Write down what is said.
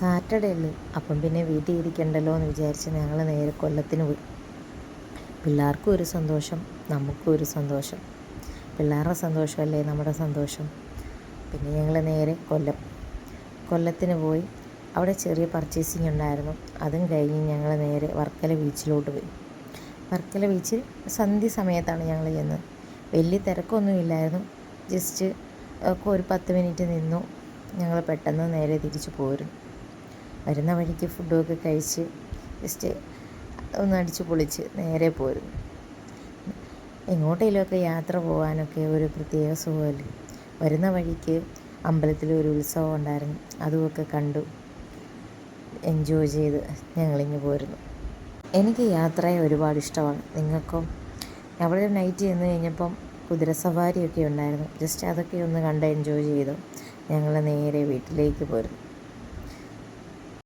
Saturday അല്ലേ അപ്പം പിന്നെ വീട്ടിൽ ഇരിക്കണ്ടല്ലോ എന്ന് വിചാരിച്ച് ഞങ്ങൾ നേരെ കൊല്ലത്തിന് പോയി. പിള്ളേർക്കും ഒരു സന്തോഷം നമുക്കും ഒരു സന്തോഷം. പിള്ളേരുടെ സന്തോഷമല്ലേ നമ്മുടെ സന്തോഷം? പിന്നെ ഞങ്ങൾ നേരെ കൊല്ലം. കൊല്ലത്തിന് പോയി. അവിടെ ചെറിയ പർച്ചേസിങ് ഉണ്ടായിരുന്നു. അതും കഴിഞ്ഞ് ഞങ്ങൾ നേരെ വർക്കല ബീച്ചിലോട്ട് പോയി. വർക്കല ബീച്ചിൽ സന്ധ്യ സമയത്താണ് ഞങ്ങൾ ചെന്നത്. വലിയ തിരക്കൊന്നുമില്ലായിരുന്നു ജസ്റ്റ് ഒക്കെ ഒരു പത്ത് മിനിറ്റ് നിന്നു. ഞങ്ങൾ പെട്ടെന്ന് നേരെ തിരിച്ചു പോരും വരുന്ന വഴിക്ക് ഫുഡൊക്കെ കഴിച്ച് ജസ്റ്റ് ഒന്ന് അടിച്ച് പൊളിച്ച് നേരെ പോരും എങ്ങോട്ടേലുമൊക്കെ യാത്ര പോകാനൊക്കെ ഒരു പ്രത്യേക സുഖമല്ലേ? വരുന്ന വഴിക്ക് അമ്പലത്തിൽ ഒരു ഉത്സവം ഉണ്ടായിരുന്നു. അതുമൊക്കെ കണ്ടു. എൻജോയ് ചെയ്ത് ഞങ്ങളിങ്ങ് പോരുന്നു. എനിക്ക് യാത്രയെ ഒരുപാട് ഇഷ്ടമാണ്. നിങ്ങൾക്കും? അവിടെ നൈറ്റ് ചെന്ന് കഴിഞ്ഞപ്പം കുതിര സവാരിയൊക്കെ ഉണ്ടായിരുന്നു. ജസ്റ്റ് അതൊക്കെ ഒന്ന് കണ്ട് എൻജോയ് ചെയ്തു ഞങ്ങൾ നേരെ വീട്ടിലേക്ക് പോരുന്നു.